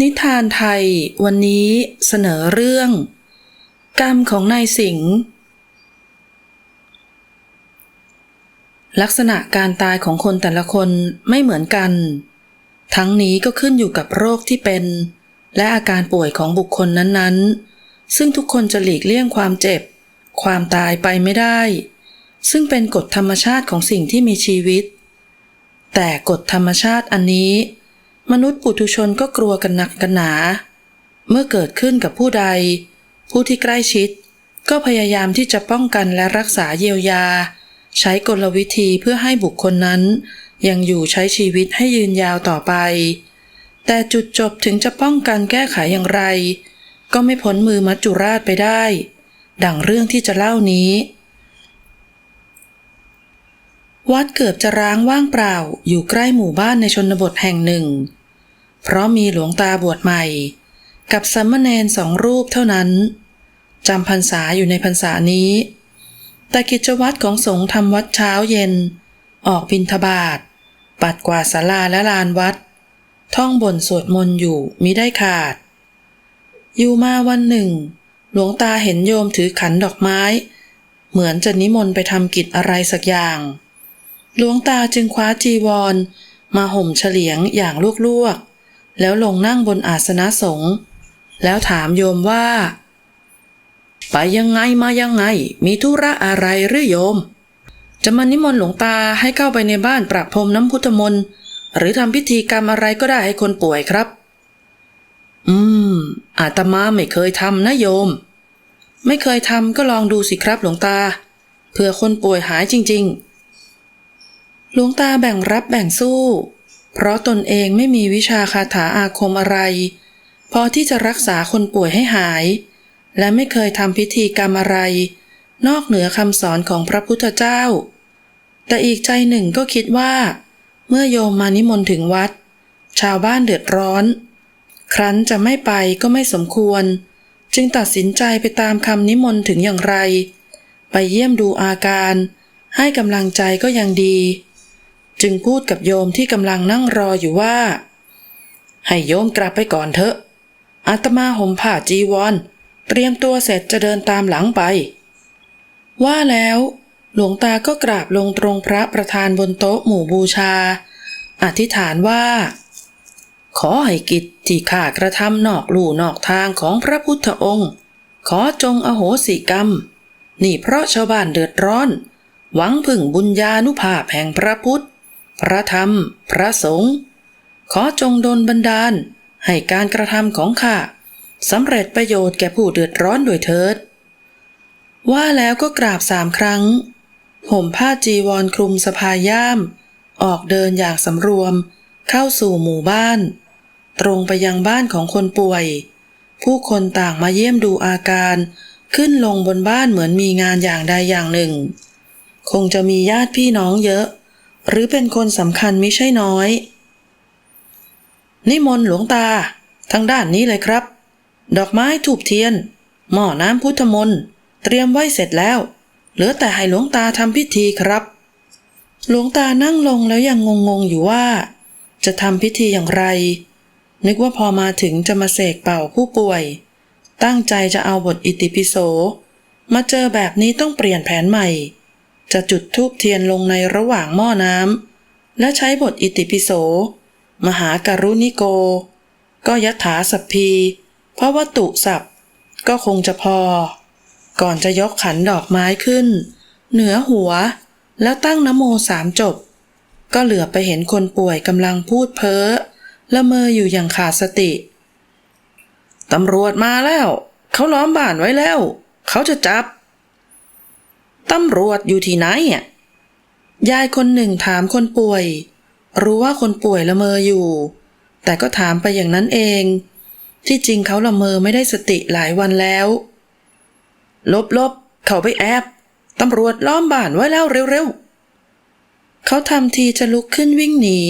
นิทานไทยวันนี้เสนอเรื่อง กรรมของนายสิงห์ลักษณะการตายของคนแต่ละคนไม่เหมือนกัน ทั้งนี้ก็ขึ้นอยู่กับโรคที่เป็น และอาการป่วยของบุคคลนั้นๆ ซึ่งทุกคนจะหลีกเลี่ยงความเจ็บ ความตายไปไม่ได้ ซึ่งเป็นกฎธรรมชาติของสิ่งที่มีชีวิต แต่กฎธรรมชาติอันนี้ มนุษย์ปุถุชนก็กลัวกันหนักกันหนา เมื่อเกิดขึ้นกับผู้ใด ผู้ที่ใกล้ชิด ก็พยายามที่จะป้องกันและรักษาเยียวยา ใช้กลวิธีเพื่อให้บุคคลนั้น ยังอยู่ใช้ชีวิตให้ยืนยาวต่อไป แต่จุดจบถึงจะป้องกันแก้ไขอย่างไร ก็ไม่พ้นมือมัจจุราชไปได้ ดังเรื่องที่จะเล่านี้ วัดเกือบจะร้างว่างเปล่าอยู่ใกล้หมู่บ้านในชนบทแห่งหนึ่ง เพราะมีหลวงตาบวชใหม่ กับสัมมเนนสองรูปเท่านั้นจำพรรษาอยู่ในพรรษานี้ แต่กิจวัตรของสงฆ์ทำวัดเช้าเย็น ออกบิณฑบาตปัดกวาดศาลาและลานวัด ท่องบนสวดมนต์อยู่มิได้ขาด อยู่มาวันหนึ่ง หลวงตาเห็นโยมถือขันดอกไม้ เหมือนจะนิมนต์ไปทำกิจอะไรสักอย่าง หลวงตาจึงคว้าจีวร มาห่มเฉลียงอย่างลวกๆ แล้วลงนั่งบนอาสนะสงฆ์แล้วถามโยมว่า ไปยังไงมายังไง มีธุระอะไรหรือโยม จะมานิมนต์หลวงตาให้เข้าไปในบ้านประพรมน้ำพุทธมนต์หรือทำพิธีกรรมอะไรก็ได้ให้คนป่วยครับ อืม อาตมาไม่เคยทำนะโยม ไม่เคยทำก็ลองดูสิครับหลวงตา เผื่อคนป่วยหายจริง ๆ หลวงตาแบ่งรับแบ่งสู้ เพราะตนเองไม่มีวิชาคาถาอาคมอะไร พอที่จะรักษาคนป่วยให้หาย และไม่เคยทำพิธีกรรมอะไร นอกเหนือคำสอนของพระพุทธเจ้า แต่อีกใจหนึ่งก็คิดว่า เมื่อโยมมานิมนต์ถึงวัด ชาวบ้านเดือดร้อน ครั้นจะไม่ไปก็ไม่สมควร จึงตัดสินใจไปตามคำนิมนต์ถึงอย่างไร ไปเยี่ยมดูอาการ ให้กำลังใจก็ยังดี จึงพูดกับโยมที่กำลังนั่งรออยู่ว่า ให้โยมกลับไปก่อนเถอะอาตมาห่มผ้าจีวร เตรียมตัวเสร็จจะเดินตามหลังไป ว่าแล้ว หลวงตาก็กราบลงตรงพระประธานบนโต๊ะหมู่บูชา อธิษฐานว่า ขอให้กิจที่ข้ากระทำนอกลู่นอกทางของพระพุทธองค์ ขอจงอโหสิกรรม นี่เพราะชาวบ้านเดือดร้อน หวังพึ่งบุญญานุภาพแห่งพระพุทธ พระธรรม พระสงฆ์ขอจงดลบันดาล ให้การกระทำของข้าสำเร็จประโยชน์แก่ผู้เดือดร้อนโดยเถิด ว่าแล้วก็กราบสามครั้ง ห่มผ้าจีวรคลุมสะพายย่าม ออกเดินอย่างสำรวม เข้าสู่หมู่บ้าน ตรงไปยังบ้านของคนป่วย ผู้คนต่างมาเยี่ยมดูอาการขึ้นลงบนบ้านเหมือนมีงานอย่างใดอย่างหนึ่ง คงจะมีญาติพี่น้องเยอะ หรือเป็นคนสำคัญม่ใช่น้อย นิมนต์หลวงตา ทางด้านนี้เลยครับ ดอกไม้ถูกเทียน หม้อน้ำพุทธมนต์เตรียมไว้เสร็จแล้ว เหลือแต่ให้หลวงตาทำพิธีครับ หลวงตานั่งลงแล้วยังงงๆอยู่ว่า จะทำพิธีอย่างไร นึกว่าพอมาถึงจะมาเสกเป่าผู้ป่วย ตั้งใจจะเอาบทอิติปิโส มาเจอแบบนี้ต้องเปลี่ยนแผนใหม่ จะจุดธูปเทียนลงในระหว่างหม้อน้ำและใช้บทอิติปิโส มหาการุณิโก ก็ยัตถาสัพพี เพราะวัตตุสัพก็คงจะพอ ก่อนจะยกขันดอกไม้ขึ้น เหนือหัวแล้วตั้งนโมสามจบ ก็เหลือไปเห็นคนป่วยกำลังพูดเพ้อละเมออยู่อย่างขาดสติ ตำรวจมาแล้ว เขาล้อมบ้านไว้แล้ว เขาจะจับ ตำรวจอยู่ที่ไหนอะยายคนหนึ่งถามคนป่วย รู้ว่าคนป่วยละเมออยู่ แต่ก็ถามไปอย่างนั้นเอง ที่จริงเขาละเมอไม่ได้สติหลายวันแล้ว ลบลบเขาไปแอบตำรวจล้อมบ้านไว้แล้วเร็วๆเขาทำทีจะลุกขึ้นวิ่งหนี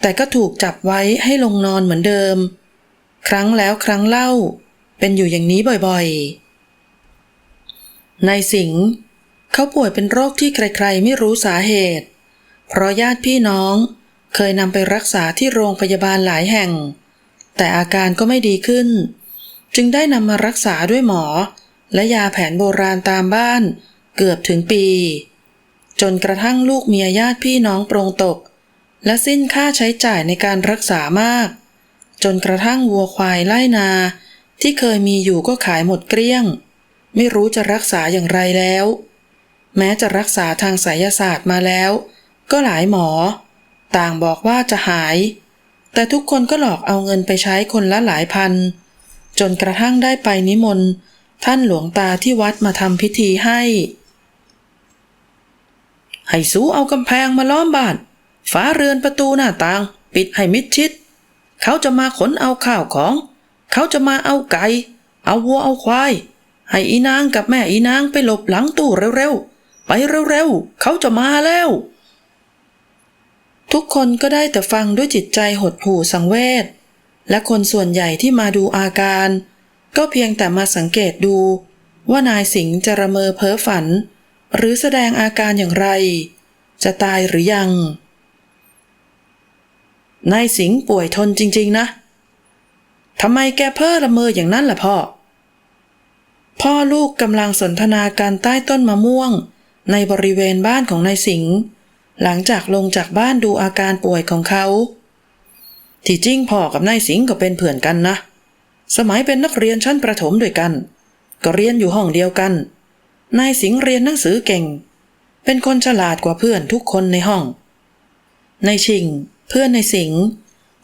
แต่ก็ถูกจับไว้ให้ลงนอนเหมือนเดิม ครั้งแล้วครั้งเล่า เป็นอยู่อย่างนี้บ่อยๆ นายสิงห์ เขาป่วยเป็นโรคที่ใครๆ ไม่รู้สาเหตุ เพราะญาติพี่น้องเคยนำไปรักษาที่โรงพยาบาลหลายแห่ง แต่อาการก็ไม่ดีขึ้น จึงได้นำมารักษาด้วยหมอ และยาแผนโบราณตามบ้านเกือบถึงปี จนกระทั่งลูกเมียญาติพี่น้องโปรงตก และสิ้นค่าใช้จ่ายในการรักษามาก จนกระทั่งวัวควายไล่นา ที่เคยมีอยู่ก็ขายหมดเกลี้ยง ไม่รู้จะรักษาอย่างไรแล้ว แม้จะรักษาทางไสยศาสตร์มาแล้ว ก็หลายหมอ ต่างบอกว่าจะหาย แต่ทุกคนก็หลอกเอาเงินไปใช้คนละหลายพัน จนกระทั่งได้ไปนิมนต์ท่านหลวงตาที่วัดมาทำพิธีให้ ให้สูเอากำแพงมาล้อมบ้านฝาเรือนประตูหน้าต่าง ปิดให้มิดชิด เขาจะมาขนเอาข้าวของ เขาจะมาเอาไก่ เอาวัวเอาควาย ให้อีนางกับแม่อีนางไปหลบหลังตู้เร็วๆ ไปเร็วๆ เขาจะมาแล้ว ทุกคนก็ได้แต่ฟังด้วยจิตใจหดหู่สังเวช และคนส่วนใหญ่ที่มาดูอาการ ก็เพียงแต่มาสังเกตดู ว่านายสิงห์จะระเมอเพ้อฝัน หรือแสดงอาการอย่างไร จะตายหรือยัง นายสิงห์ป่วยทนจริง ๆ นะทำไมแกเพ้อละเมออย่างนั้นล่ะพ่อ พ่อลูกกำลังสนทนาการใต้ต้นมะม่วง ในบริเวณบ้านของนายสิงห์หลังจากลงจากบ้านดูอาการป่วยของเขา ที่จริงพ่อกับนายสิงห์ก็เป็นเพื่อนกันนะ สมัยเป็นนักเรียนชั้นประถมด้วยกัน ก็เรียนอยู่ห้องเดียวกัน นายสิงห์เรียนหนังสือเก่ง เป็นคนฉลาดกว่าเพื่อนทุกคนในห้อง นายชิง เพื่อนในายสิงห์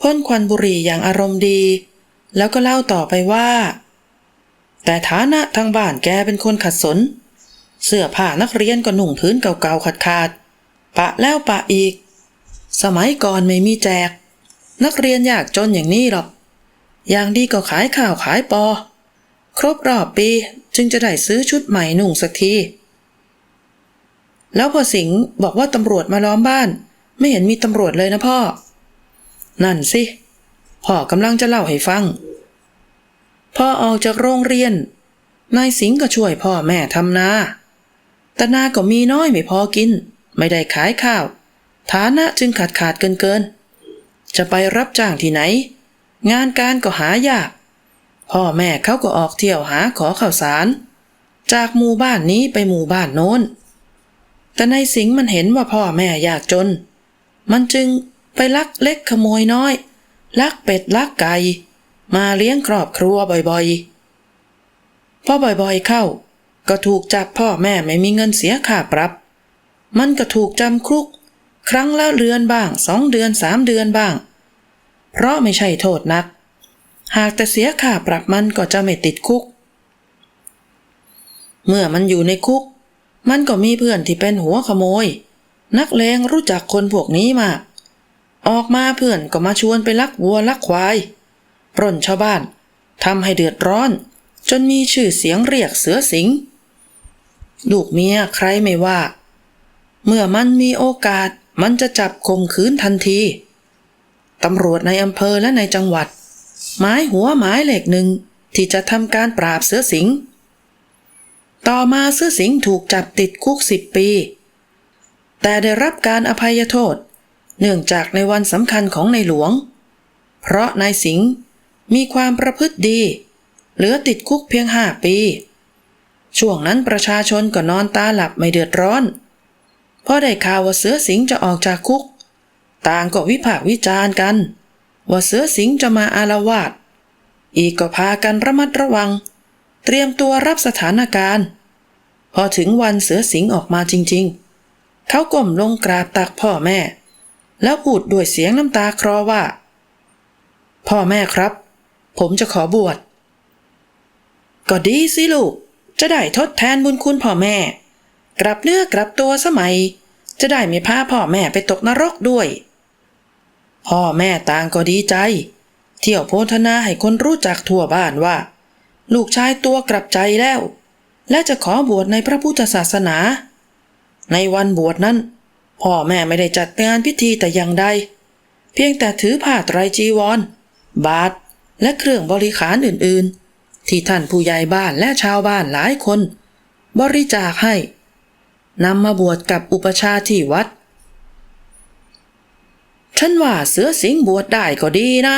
พ่นควันบุหรี่อย่างอารมณ์ดี แล้วก็เล่าต่อไปว่า แต่ฐานะทางบ้านแกเป็นคนขัดสน เสื้อผ้านักเรียนก็หนุ่งพื้นเก่าๆขาดๆปะแล้วปะอีก สมัยก่อนไม่มีแจก นักเรียนยากจนอย่างนี้หรอก อย่างดีก็ขายข้าวขายปอ ครบรอบปีจึงจะได้ซื้อชุดใหม่หนุ่งสักที แล้วพอสิงห์บอกว่าตำรวจมาล้อมบ้าน ไม่เห็นมีตำรวจเลยนะพ่อ นั่นสิพ่อกำลังจะเล่าให้ฟัง พ่อออกจากโรงเรียน นายสิงห์ก็ช่วยพ่อแม่ทำนา แต่นาก็มีน้อยไม่พอกิน ไม่ได้ขายข้าว ฐานะจึงขาดขาดเกินเกิน จะไปรับจ้างที่ไหน งานการก็หายาก พ่อแม่เขาก็ออกเที่ยวหาขอข่าวสาร จากหมู่บ้านนี้ไปหมู่บ้านโน้น แต่นายสิงห์มันเห็นว่าพ่อแม่ยากจน มันจึงไปลักเล็กขโมยน้อย ลักเป็ดลักไก่มาเลี้ยงครอบครัวบ่อยๆพอบ่อยๆเข้า ก็ถูกจับพ่อแม่ไม่มีเงินเสียค่าปรับ มันก็ถูกจำคุก ครั้งละเดือนบ้างสองเดือนสามเดือนบ้าง เพราะไม่ใช่โทษนัก หากแต่เสียค่าปรับมันก็จะไม่ติดคุก เมื่อมันอยู่ในคุก มันก็มีเพื่อนที่เป็นหัวขโมย นักเลงรู้จักคนพวกนี้มาก ออกมาเพื่อนก็มาชวนไปลักวัวลักควายปล้นชาวบ้านทำให้เดือดร้อน จนมีชื่อเสียงเรียกเสือสิง ลูกเมียใครไม่ว่า เมื่อมันมีโอกาสมันจะจับข่มขืนทันทีตำรวจในอำเภอและในจังหวัด หมายหัวหมายเหล็กหนึ่งที่จะทำการปราบเสือสิง ต่อมาเสือสิงถูกจับติดคุกสิบปี แต่ได้รับการอภัยโทษ เนื่องจากในวันสำคัญของในหลวง เพราะนายสิงมีความประพฤติดี เหลือติดคุกเพียงห้าปี ช่วงนั้นประชาชนก็นอนตาหลับไม่เดือดร้อนเพราะได้ข่าวว่าเสือสิงจะออกจากคุก ต่างก็วิพากษ์วิจารณ์กัน ว่าเสือสิงจะมาอาละวาดอีกก็พากันระมัดระวัง เตรียมตัวรับสถานการณ์ พอถึงวันเสือสิงออกมาจริง ๆ เขาก้มลงกราบตักพ่อแม่ แล้วพูดด้วยเสียงน้ำตาคลอว่า พ่อแม่ครับ ผมจะขอบวชก็ดีสิลูก จะได้ทดแทนบุญคุณพ่อแม่ กลับเนื้อกลับตัวสมัย จะได้ไม่พาพ่อแม่ไปตกนรกด้วย พ่อแม่ต่างก็ดีใจ เที่ยวโพธนาให้คนรู้จักทั่วบ้านว่า ลูกชายตัวกลับใจแล้ว และจะขอบวชในพระพุทธศาสนา ในวันบวชนั้น พ่อแม่ไม่ได้จัดงานพิธีแต่อย่างใด เพียงแต่ถือผ้าไตรจีวร บาทและเครื่องบริขารอื่นๆ ที่ท่านผู้ใหญ่บ้านและชาวบ้านหลายคน บริจาคให้นำมาบวชกับอุปชาที่วัด ฉันว่าเสือสิงห์บวชได้ก็ดีนะ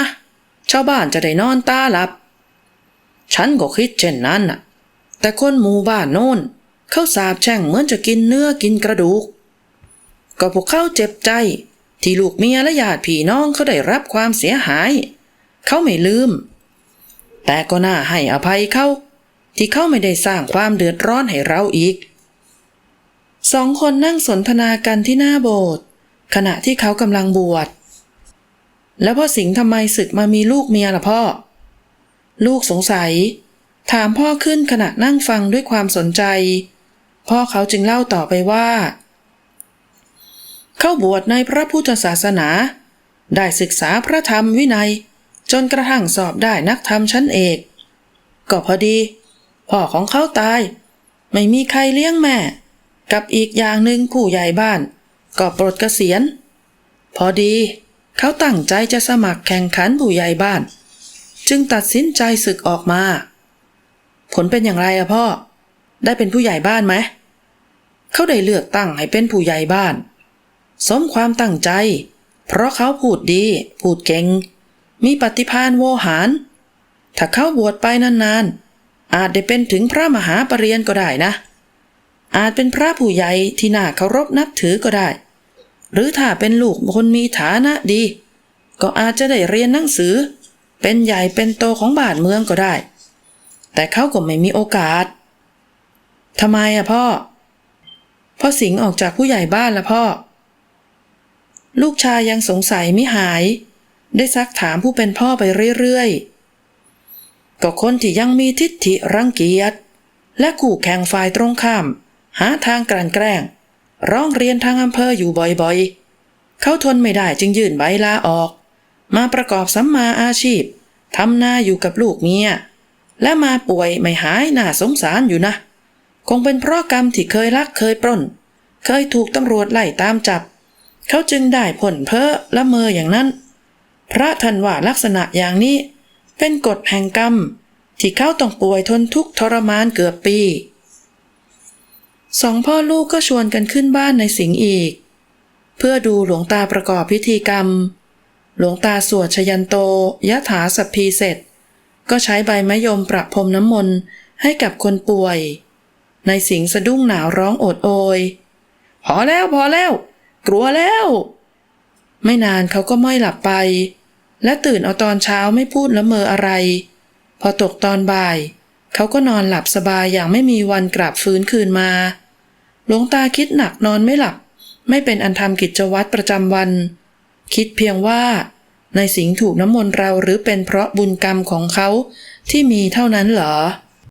ชาวบ้านจะได้นอนตาหลับ ฉันก็คิดเช่นนั้นน่ะ แต่คนหมู่บ้านโน้นเขาสาบแช่งเหมือนจะกินเนื้อกินกระดูก ก็พวกเขาเจ็บใจ ที่ลูกเมียและญาติพี่น้องเขาได้รับความเสียหาย เขาไม่ลืม แต่ก็น่าให้อภัยเขาที่เขาไม่ได้สร้างความเดือดร้อนให้เราอีก สองคนนั่งสนทนากันที่หน้าโบสถ์ขณะที่เขากำลังบวช แล้วพ่อสิงห์ทำไมศึกมามีลูกเมียล่ะพ่อ ลูกสงสัย ถามพ่อขึ้นขณะนั่งฟังด้วยความสนใจ พ่อเขาจึงเล่าต่อไปว่า เข้าบวชในพระพุทธศาสนา ได้ศึกษาพระธรรมวินัย จนกระทั่งสอบได้นักธรรมชั้นเอก ก็พอดี พ่อของเขาตาย ไม่มีใครเลี้ยงแม่ กับอีกอย่างหนึ่งผู้ใหญ่บ้าน ก็ปลดเกษียณ พอดี เขาตั้งใจจะสมัครแข่งขันผู้ใหญ่บ้าน จึงตัดสินใจศึกออกมา ผลเป็นอย่างไรอะพ่อ ได้เป็นผู้ใหญ่บ้านไหมเขาได้เลือกตั้งให้เป็นผู้ใหญ่บ้าน สมความตั้งใจ เพราะเขาพูดดี พูดเก่ง มีปฏิภาณโวหาร ถ้าเขาบวชไปนานๆ อาจได้เป็นถึงพระมหาปรริญญาก็ได้นะ อาจเป็นพระผู้ใหญ่ที่น่าเคารพนับถือก็ได้ หรือถ้าเป็นลูกคนมีฐานะดี ก็อาจจะได้เรียนหนังสือ เป็นใหญ่เป็นโตของบ้านเมืองก็ได้ แต่เขาก็ไม่มีโอกาสทำไมอะพ่อ พ่อสิงห์ออกจากผู้ใหญ่บ้านละพ่อ ลูกชายยังสงสัยไม่หาย ได้ซักถามผู้เป็นพ่อไปเรื่อยๆ ก็คนที่ยังมีทิฏฐิรังเกียจและคู่แข่งฝ่ายตรงข้าม หาทางกลั่นแกล้ง ร้องเรียนทางอำเภออยู่บ่อยๆ เขาทนไม่ได้จึงยื่นใบลาออก มาประกอบสัมมาอาชีพทำนาอยู่กับลูกเมีย และมาป่วยไม่หายน่าสงสารอยู่นะ คงเป็นเพราะกรรมที่เคยลักเคยปล้น เคยถูกตำรวจไล่ตามจับ เขาจึงได้ผลเพ้อละเมออย่างนั้น พระท่านว่าลักษณะอย่างนี้ เป็นกฎแห่งกรรม ที่เขาต้องป่วยทนทุกข์ทรมานเกือบปี สองพ่อลูกก็ชวนกันขึ้นบ้านในสิงห์อีก เพื่อดูหลวงตาประกอบพิธีกรรม หลวงตาสวดชยันโตยะถาสัพพีเสร็จ ก็ใช้ใบมะยมประพรมน้ำมนต์ให้กับคนป่วย ในสิงสะดุ้งหนาวร้องโอดโอย พอแล้วพอแล้ว กลัวแล้ว ไม่นานเขาก็ม้อยหลับไป และตื่นเอาตอนเช้าไม่พูดละเมออะไร พอตกตอนบ่าย เขาก็นอนหลับสบายอย่างไม่มีวันกลับฟื้นคืนมาหลวงตาคิดหนักนอนไม่หลับ ไม่เป็นอันทำกิจวัตรประจำวัน คิดเพียงว่า ในสิงห์ถูกน้ำมนต์เราหรือเป็นเพราะบุญกรรมของเขาที่มีเท่านั้นเหรอ